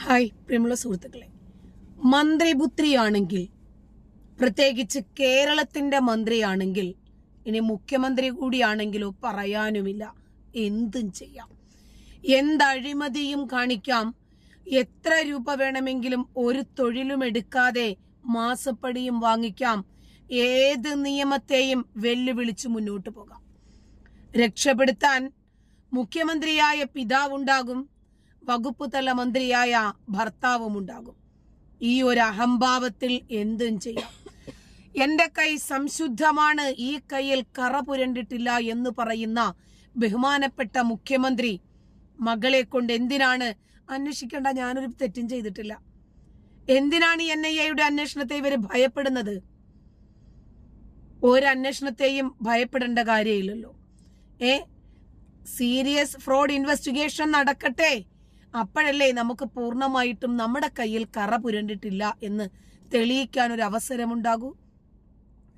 Hi പ്രിയമുള്ള സുഹൃത്തുക്കളെ. മന്ത്രിപുത്രിയാണെങ്കിൽ പ്രത്യേകിച്ച് കേരളത്തിന്റെ മന്ത്രിയാണെങ്കിൽ ഇനി മുഖ്യമന്ത്രി കൂടിയാണെങ്കിലോ പറയാനുമില്ല. എന്തും ചെയ്യാം. എന്തഴിമതിയും കാണിക്കാം. എത്ര രൂപ വേണമെങ്കിലും ഒരു തൊഴിലും എടുക്കാതെ മാസപ്പടിയും വാങ്ങിക്കാം. ഏത് നിയമത്തെയും വെല്ലുവിളിച്ച് മുന്നോട്ട് പോകാം. രക്ഷപ്പെടുത്താൻ മുഖ്യമന്ത്രിയായ പിതാവുണ്ടാകും. വകുപ്പ് തല മന്ത്രിയായ ഭർത്താവും ഉണ്ടാകും ഈ ഒരു അഹംഭാവത്തിൽ എന്തും ചെയ്യാം. എന്റെ കൈ സംശുദ്ധമാണ് ഈ കൈയിൽ കറ പുരണ്ടിട്ടില്ല എന്ന് പറയുന്ന ബഹുമാനപ്പെട്ട മുഖ്യമന്ത്രി മകളെ കൊണ്ട് എന്തിനാണ് അന്വേഷിക്കേണ്ട? ഞാനൊരു തെറ്റും ചെയ്തിട്ടില്ല. എന്തിനാണ് എൻ ഐ എയുടെ അന്വേഷണത്തെ ഇവർ ഭയപ്പെടുന്നത്? ഒരന്വേഷണത്തെയും ഭയപ്പെടേണ്ട കാര്യമില്ലല്ലോ. ഏ? സീരിയസ് ഫ്രോഡ് ഇൻവെസ്റ്റിഗേഷൻ നടക്കട്ടെ. അപ്പോഴല്ലേ നമുക്ക് പൂർണമായിട്ടും നമ്മുടെ കയ്യിൽ കറ പുരണ്ടിട്ടില്ല എന്ന് തെളിയിക്കാൻ ഒരു അവസരമുണ്ടാകൂ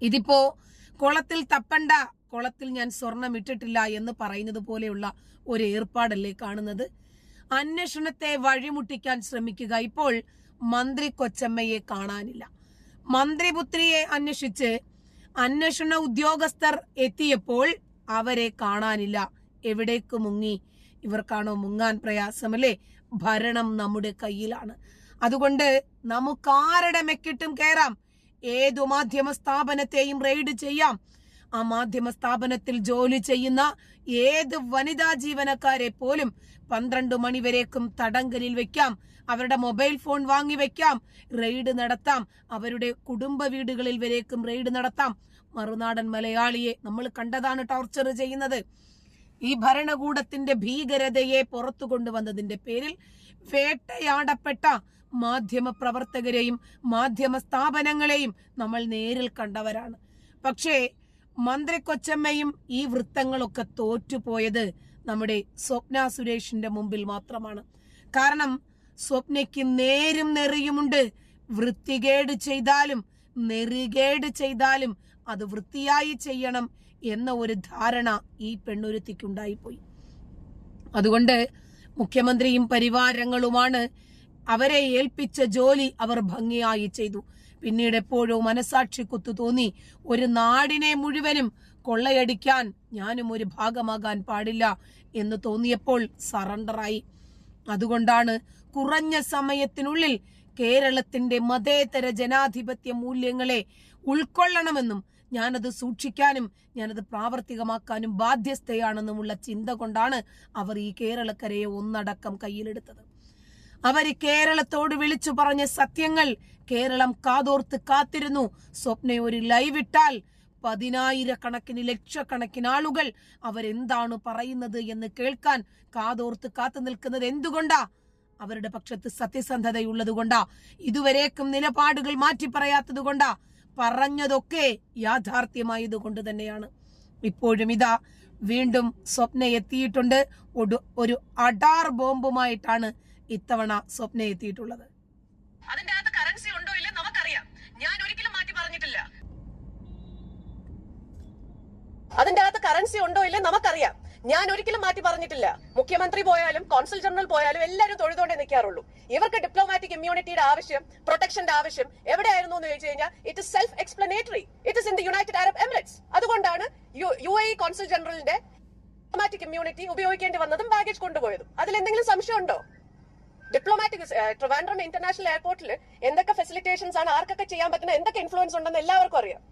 ഇതിപ്പോ കുളത്തിൽ തപ്പണ്ട കുളത്തിൽ ഞാൻ സ്വർണം ഇട്ടിട്ടില്ല എന്ന് പറയുന്നത് പോലെയുള്ള ഒരു ഏർപ്പാടല്ലേ കാണുന്നത്? അന്വേഷണത്തെ വഴിമുട്ടിക്കാൻ ശ്രമിക്കുക. ഇപ്പോൾ മന്ത്രി കൊച്ചമ്മയെ കാണാനില്ല. മന്ത്രിപുത്രിയെ അന്വേഷിച്ച് അന്വേഷണ ഉദ്യോഗസ്ഥർ എത്തിയപ്പോൾ അവരെ കാണാനില്ല. എവിടേക്ക് മുങ്ങി? ഇവർക്കാണോ മുങ്ങാൻ പ്രയാസമല്ലേ? ഭരണം നമ്മുടെ കയ്യിലാണ്. അതുകൊണ്ട് നമുക്കാരുടെ മെക്കിട്ടും കയറാം ഏതു മാധ്യമ സ്ഥാപനത്തെയും റെയ്ഡ് ചെയ്യാം. ആ മാധ്യമ സ്ഥാപനത്തിൽ ജോലി ചെയ്യുന്ന ഏത് വനിതാ ജീവനക്കാരെ പോലും പന്ത്രണ്ട് മണിവരേക്കും തടങ്കലിൽ വെക്കാം. അവരുടെ മൊബൈൽ ഫോൺ വാങ്ങി വെക്കാം. റെയ്ഡ് നടത്താം. അവരുടെ കുടുംബ വീടുകളിൽ വരേക്കും റെയ്ഡ് നടത്താം. മറുനാടൻ മലയാളിയെ നമ്മൾ കണ്ടതാണ് ടോർച്ചർ ചെയ്യുന്നത്. ഈ ഭരണകൂടത്തിന്റെ ഭീകരതയെ പുറത്തു കൊണ്ടുവന്നതിന്റെ പേരിൽ വേട്ടയാടപ്പെട്ട മാധ്യമ പ്രവർത്തകരെയും മാധ്യമ സ്ഥാപനങ്ങളെയും നമ്മൾ നേരിൽ കണ്ടവരാണ്. പക്ഷേ മന്ത്രി കൊച്ചമ്മയും ഈ വൃത്തങ്ങളൊക്കെ തോറ്റുപോയത് നമ്മുടെ സ്വപ്ന സുരേഷിന്റെ മുമ്പിൽ മാത്രമാണ്. കാരണം സ്വപ്നയ്ക്ക് നേരും നെറിയുമുണ്ട്. വൃത്തികേട് ചെയ്താലും നെറികേട് ചെയ്താലും അത് വൃത്തിയായി ചെയ്യണം എന്ന ഒരു ധാരണ ഈ പെണ്ണുരുത്തിക്കുണ്ടായിപ്പോയി. അതുകൊണ്ട് മുഖ്യമന്ത്രിയും പരിവാരങ്ങളുമാണ് അവരെ ഏൽപ്പിച്ച ജോലി അവർ ഭംഗിയായി ചെയ്തു. പിന്നീട് എപ്പോഴോ കുത്തു തോന്നി ഒരു നാടിനെ മുഴുവനും കൊള്ളയടിക്കാൻ ഞാനും ഒരു ഭാഗമാകാൻ പാടില്ല എന്ന് തോന്നിയപ്പോൾ സറണ്ടറായി. അതുകൊണ്ടാണ് കുറഞ്ഞ സമയത്തിനുള്ളിൽ കേരളത്തിന്റെ മതേതര ജനാധിപത്യ മൂല്യങ്ങളെ ഉൾക്കൊള്ളണമെന്നും ഞാനത് സൂക്ഷിക്കാനും ഞാനത് പ്രാവർത്തികമാക്കാനും ബാധ്യസ്ഥയാണെന്നുമുള്ള ചിന്ത കൊണ്ടാണ് അവർ ഈ കേരളക്കരയെ ഒന്നടക്കം കയ്യിലെടുത്തത്. അവർ കേരളത്തോട് വിളിച്ചു പറഞ്ഞ സത്യങ്ങൾ കേരളം കാതോർത്ത് കാത്തിരുന്നു. സ്വപ്ന ഒരു ലൈവ് ഇട്ടാൽ പതിനായിരക്കണക്കിന് ലക്ഷക്കണക്കിന് ആളുകൾ അവരെന്താണ് പറയുന്നത് എന്ന് കേൾക്കാൻ കാതോർത്ത് കാത്തു നിൽക്കുന്നത് എന്തുകൊണ്ടാ? അവരുടെ പക്ഷത്ത് സത്യസന്ധതയുള്ളതുകൊണ്ടാ? ഇതുവരേക്കും നിലപാടുകൾ മാറ്റി പറയാത്തത് കൊണ്ടാ പറഞ്ഞതൊക്കെ യാഥാർത്ഥ്യമായത് കൊണ്ട് തന്നെയാണ്. ഇപ്പോഴും ഇതാ വീണ്ടും സ്വപ്ന എത്തിയിട്ടുണ്ട് ഒരു- ഒരു അഡാർ ബോംബുമായിട്ടാണ് ഇത്തവണ സ്വപ്ന എത്തിയിട്ടുള്ളത് അതിന്റെ അകത്ത് കറൻസി ഉണ്ടോ ഇല്ലേ നമുക്കറിയാം. ഞാൻ ഒരിക്കലും മാറ്റി പറഞ്ഞിട്ടില്ല. അതിന്റെ അകത്ത് കറൻസി ഉണ്ടോ ഇല്ലേ നമുക്കറിയാം. ഞാൻ ഒരിക്കലും മാറ്റി പറഞ്ഞിട്ടില്ല. മുഖ്യമന്ത്രി പോയാലും കോൺസൽ ജനറൽ പോയാലും എല്ലാവരും തൊഴുതോണ്ടേ നിൽക്കാറുള്ളൂ. ഇവർക്ക് ഡിപ്ലോമാറ്റിക് ഇമ്മ്യൂണിറ്റിയുടെ ആവശ്യം പ്രൊട്ടക്ഷന്റെ ആവശ്യം എവിടെയായിരുന്നു എന്ന് ചോദിച്ചു കഴിഞ്ഞാൽ it self explanatory it is in the United Arab Emirates അതുകൊണ്ടാണ് യു എ കോൺസുൽ ജനറലിന്റെ ഡിപ്ലോമാറ്റിക് ഇമ്മ്യൂണിറ്റി ഉപയോഗിക്കേണ്ടി വന്നതും ബാഗേജ് കൊണ്ടുപോയതും. അതിൽ എന്തെങ്കിലും സംശയമുണ്ടോ ഡിപ്ലോമാറ്റിക് ട്രിവാൻഡ്രം ഇന്റർനാഷണൽ എയർപോർട്ടിൽ എന്തൊക്കെ ഫെസിലിറ്റേഷൻസ് ആണ് ആർക്കൊക്കെ ചെയ്യാൻ പറ്റുന്ന എന്തൊക്കെ ഇൻഫ്ലുവൻസ് ഉണ്ടെന്ന് എല്ലാവർക്കും അറിയാം.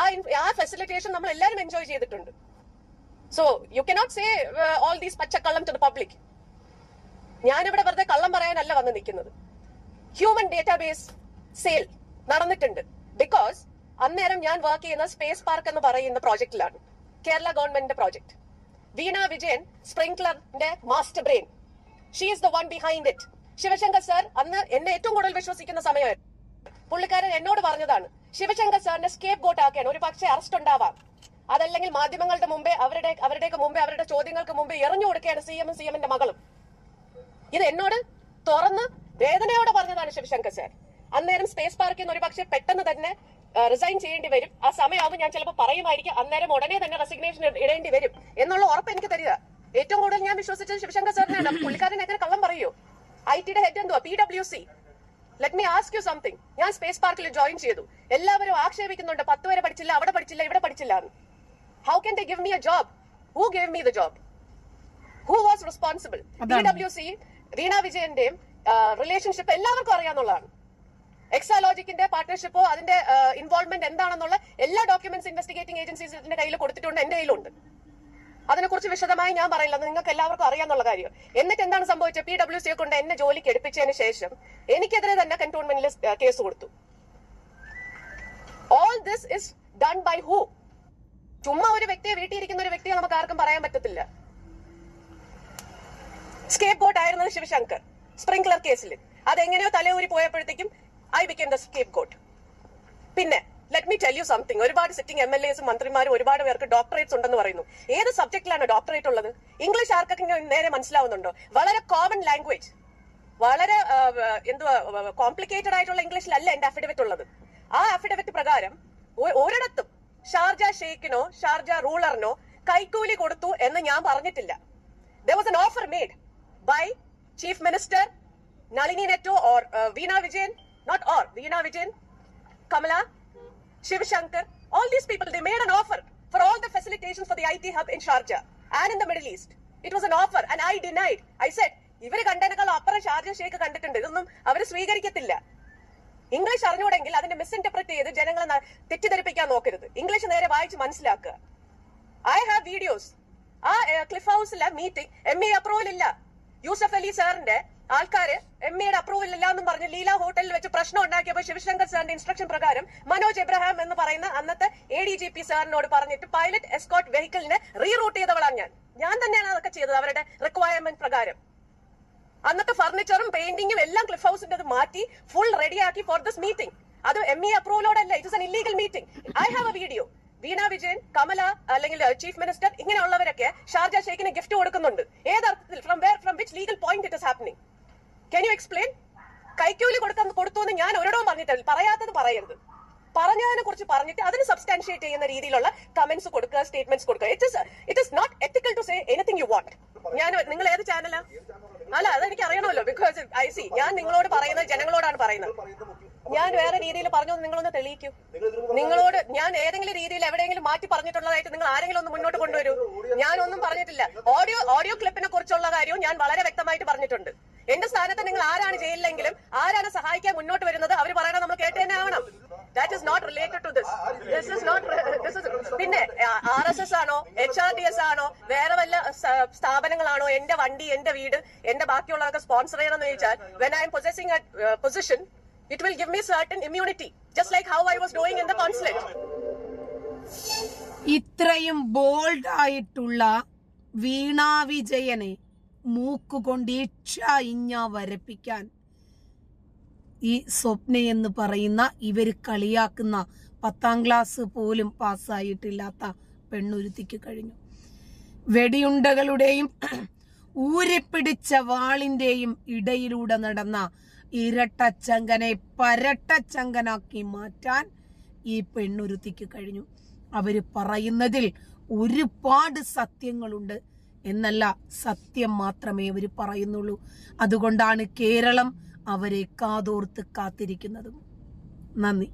ആ ആ ഫെസിലിറ്റേഷൻ നമ്മൾ എല്ലാവരും എൻജോയ് ചെയ്തിട്ടുണ്ട്. So you cannot say all these പച്ചക്കള്ളം ടു ദ പബ്ലിക് ഞാനിവിടെ വെറുതെ കള്ളം പറയാനല്ല വന്ന് നിൽക്കുന്നത്. ഹ്യൂമൻ ഡേറ്റാബേസ് സെയിൽ നടന്നിട്ടുണ്ട്. ബിക്കോസ് അന്നേരം ഞാൻ വർക്ക് ചെയ്യുന്ന സ്പേസ് പാർക്ക് എന്ന് പറയുന്ന പ്രോജക്റ്റിലാണ് കേരള ഗവൺമെന്റിന്റെ project Veena Vijayan സ്പ്രിങ്ക്ലറിന്റെ master brain she is the one behind it Sivasankar sir അന്ന് എന്നെ ഏറ്റവും കൂടുതൽ വിശ്വസിക്കുന്ന സമയമായിരുന്നു. പുള്ളിക്കാരൻ എന്നോട് പറഞ്ഞതാണ് ശിവശങ്കർ സാറിനെ സ്കേപ്പ് ഗോട്ട് ആക്കുകയാണ് ഒരു പക്ഷേ അറസ്റ്റ് ഉണ്ടാവാം. അതല്ലെങ്കിൽ മാധ്യമങ്ങളുടെ മുമ്പേ അവരുടെ അവരുടെയൊക്കെ മുമ്പേ അവരുടെ ചോദ്യങ്ങൾക്ക് മുമ്പേ എറിഞ്ഞു കൊടുക്കുകയാണ് സി എമ്മും സി എമ്മിന്റെ മകളും. ഇത് എന്നോട് തുറന്ന് വേദനയോടെ പറഞ്ഞതാണ് ശിവശങ്കർ സാർ. അന്നേരം സ്പേസ് പാർക്കിൽ നിന്ന് ഒരു പക്ഷേ പെട്ടെന്ന് തന്നെ റിസൈൻ ചെയ്യേണ്ടി വരും. ആ സമയമാകുമ്പോൾ ഞാൻ ചിലപ്പോൾ പറയുമായിരിക്കും അന്നേരം ഉടനെ തന്നെ റെസിഗ്നേഷൻ ഇടേണ്ടി വരും. എന്നുള്ള ഉറപ്പ് എനിക്ക് തരിക. ഏറ്റവും കൂടുതൽ ഞാൻ വിശ്വസിച്ചത് ശിവശങ്കർ സാറിനാണ് പുള്ളിക്കാരൻ എങ്ങനെ കള്ളം പറയൂ? ഐ ടിയുടെ ഹെഡ് എന്തുവാ? P W C let me ask you something ഞാൻ സ്പേസ് പാർക്കിൽ ജോയിൻ ചെയ്തു. എല്ലാവരും ആക്ഷേപിക്കുന്നുണ്ട്. പത്ത് വരെ പഠിച്ചില്ല അവിടെ പഠിച്ചില്ല ഇവിടെ പഠിച്ചില്ല എന്ന്. How can they give me a job Who gave me the job Who was responsible P. W C Veena വിജയന്റെയും relationship എല്ലാവർക്കും അറിയാന്നുള്ളതാണ്. എക്സാലോജിക്കിന്റെ പാർട്ട്ണർഷിപ്പോ അതിന്റെ ഇൻവോൾവ്മെന്റ് എന്താണെന്നുള്ള എല്ലാ ഡോക്യുമെന്റ്സ് ഇൻവെസ്റ്റിഗേറ്റിംഗ് ഏജൻസീസിന്റെ കയ്യിൽ കൊടുത്തിട്ടുണ്ട് എന്റെ കയ്യിലുണ്ട്. അതിനെക്കുറിച്ച് വിശദമായി ഞാൻ പറയില്ല അത് നിങ്ങൾക്ക് എല്ലാവർക്കും അറിയാന്നുള്ള കാര്യം. എന്നിട്ട് എന്താണ് സംഭവിച്ചത്? പി ഡബ്ല്യു സിയെ കൊണ്ട് എന്നെ ജോലിക്ക് എടുപ്പിച്ചതിന് ശേഷം എനിക്കെതിരെ തന്നെ കന്റോൺമെന്റിൽ കേസ് കൊടുത്തു. All this is done by who ചുമ്മാ ഒരു വ്യക്തിയെ വീട്ടിൽ ഇരിക്കുന്ന ഒരു വ്യക്തിയെ നമുക്ക് ആർക്കും പറയാൻ പറ്റത്തില്ല. സ്കേപ്പ് ഗോട്ട് ആയിരുന്നത് ശിവശങ്കർ സ്പ്രിംഗ്ലർ കേസിൽ അതെങ്ങനെയോ തലയൂരി പോയപ്പോഴത്തേക്കും I became the scapegoat പിന്നെ let me tell you something ഒരുപാട് സിറ്റിംഗ് എം എൽ എസും മന്ത്രിമാരും ഒരുപാട് പേർക്ക് ഡോക്ടറേറ്റ്സ് ഉണ്ടെന്ന് പറയുന്നു. ഏത് സബ്ജക്റ്റിലാണ് ഡോക്ടറേറ്റ് ഉള്ളത്? ഇംഗ്ലീഷ് ആർക്കൊക്കെ നേരെ മനസ്സിലാവുന്നുണ്ടോ? വളരെ കോമൺ ലാംഗ്വേജ് വളരെ എന്തുവാ കോംപ്ലിക്കേറ്റഡ് ആയിട്ടുള്ള ഇംഗ്ലീഷിലല്ല എന്റെ അഫിഡവിറ്റ് ഉള്ളത്. ആ അഫിഡവിറ്റ് പ്രകാരം ഒരിടത്തും ഷാർജ ഷെയ്ഖിനോ ഷാർജ റൂളറിനോ കൈക്കൂലി കൊടുത്തു എന്ന് ഞാൻ പറഞ്ഞിട്ടില്ല there was an offer made by Minister Nalini Netto or uh, Veena Vijayan, not or, Veena Vijayan, Kamala, Shiv Shankar, all these people, they made an offer for all the facilitations for the IT hub in Sharjah and in the Middle East. It was an offer and I denied. I said, ഇവർ കണ്ടതിനേക്കാൾ അപ്പുറം Sharjah Sheikh കണ്ടിട്ടുണ്ട് ഇതൊന്നും അവർ സ്വീകരിക്കത്തില്ല English അറിഞ്ഞൂടെങ്കിൽ അതിനെ misinterpret ചെയ്ത് ജനങ്ങളെ തെറ്റിദ്ധരിപ്പിക്കാൻ നോക്കരുത്. English നേരെ വായിച്ച് മനസ്സിലാക്കുക. ഐ ഹാവ് വീഡിയോസ് ആ ക്ലിഫ് ഹൗസിലെ മീറ്റിംഗ് എം ഇ അപ്രൂവൽ ഇല്ല. യൂസഫ് അലി സാറിന്റെ ആൾക്കാര് എം എയുടെ അപ്രൂവൽ ഇല്ല എന്നും പറഞ്ഞ് ലീല ഹോട്ടലിൽ വെച്ച് പ്രശ്നം ഉണ്ടാക്കിയപ്പോൾ ശിവശങ്കർ സാറിന്റെ ഇൻസ്ട്രക്ഷൻ പ്രകാരം മനോജ് എബ്രഹാം എന്ന് പറയുന്ന അന്നത്തെ എ ഡി ജി പി സാറിനോട് പറഞ്ഞിട്ട് പൈലറ്റ് എസ്കോട്ട് വെഹിക്കിളിനെ റീറൂട്ട് ചെയ്തവളാണ് ഞാൻ. ഞാൻ തന്നെയാണ് അതൊക്കെ ചെയ്തത് അവരുടെ റിക്വയർമെന്റ് പ്രകാരം. അന്നത്തെ ഫർണിച്ചറും പെയിന്റിങ്ങും എല്ലാം ക്ലിഫ് ഹൗസിന്റെ മാറ്റി ഫുൾ റെഡിയാക്കി ഫോർ ദിസ് മീറ്റിംഗ് അത് M E അപ്രൂവലോടല്ല it an illegal meeting I have a video Veena Vijayan Kamala അല്ലെങ്കിൽ ചീഫ് മിനിസ്റ്റർ ഇങ്ങനെയുള്ളവരൊക്കെ ഷാർജ ഷെയ്ഖിന് ഗിഫ്റ്റ് കൊടുക്കുന്നുണ്ട്. ഏതർത്ഥത്തിൽ from where from which legal point it is happening can you explain കൈക്കൂലി കൊടുക്കാൻ കൊടുത്തു എന്ന് ഞാൻ ഒരിടവും പറഞ്ഞിട്ടില്ല. പറയാത്തത് പറയരുത്. പറഞ്ഞതിനെ കുറിച്ച് പറഞ്ഞിട്ട് അതിന് സബ്സ്റ്റാൻഷിയേറ്റ് ചെയ്യുന്ന രീതിയിലുള്ള കമന്റ്സ് കൊടുക്കുക സ്റ്റേറ്റ്മെന്റ്സ് കൊടുക്കുക. It is it is not ethical to say anything you want ഞാൻ നിങ്ങൾ ഏത് ചാനലാ അല്ല അതെനിക്ക് അറിയണമല്ലോ. ബിക്കോസ് ഐ സി ഞാൻ നിങ്ങളോട് പറയുന്നത് ജനങ്ങളോടാണ് പറയുന്നത്. ഞാൻ വേറെ രീതിയിൽ പറഞ്ഞു നിങ്ങളൊന്ന് തെളിയിക്കൂ. നിങ്ങളോട് ഞാൻ ഏതെങ്കിലും രീതിയിൽ എവിടെയെങ്കിലും മാറ്റി പറഞ്ഞിട്ടുള്ളതായിട്ട് നിങ്ങൾ ആരെങ്കിലും ഒന്ന് മുന്നോട്ട് കൊണ്ടുവരൂ. ഞാനൊന്നും പറഞ്ഞിട്ടില്ല. ഓഡിയോ ഓഡിയോ ക്ലിപ്പിനെ കുറിച്ചുള്ള കാര്യവും ഞാൻ വളരെ വ്യക്തമായിട്ട് പറഞ്ഞിട്ടുണ്ട്. എന്റെ സ്ഥാനത്ത് നിങ്ങൾ ആരാണ് ചെയ്യില്ലെങ്കിലും ആരാണ് സഹായിക്കാൻ മുന്നോട്ട് വരുന്നത് അവർ പറയണത് നമ്മൾ കേട്ട് തന്നെ ആവണം. That is not related to this this is not this is പിന്നെ ആർ എസ് എസ് ആണോ എച്ച് ആർ ഡി എസ് ആണോ വേറെ വല്ല സ്ഥാപനങ്ങളാണോ എന്റെ വണ്ടി എന്റെ വീട് എന്റെ ബാക്കിയുള്ളവർക്ക് സ്പോൺസർ ചെയ്യണം എന്ന് ചോദിച്ചാൽ when I'm possessing position it will give me certain immunity just like how I was doing in the consulate ഇത്രയും ബോൾഡ് ആയിട്ടുള്ള വീണാ വിജയനെ മൂക്കുകൊണ്ട് ഇച്ഛ ഇഞ്ഞ വരപ്പിക്കാൻ ഈ സ്വപ്ന എന്ന് പറയുന്ന ഇവർ കളിയാക്കുന്ന പത്താം ക്ലാസ് പോലും പാസ്സായിട്ടില്ലാത്ത പെണ്ണുരുത്തിക്ക് കഴിഞ്ഞു. വെടിയുണ്ടകളുടെയും ഊരിപ്പിടിച്ച വാളിന്റെയും ഇടയിലൂടെ നടന്ന ഇരട്ടച്ചങ്കനെ പരട്ടച്ചങ്കനാക്കി മാറ്റാൻ ഈ പെണ്ണുരുത്തിക്ക് കഴിഞ്ഞു. അവർ പറയുന്നതിൽ ഒരുപാട് സത്യങ്ങളുണ്ട്. എന്നല്ല സത്യം മാത്രമേ അവർ പറയുന്നുള്ളൂ. അതുകൊണ്ടാണ് കേരളം അവരെ കാതോർത്ത് കാത്തിരിക്കുന്നതും. നന്ദി.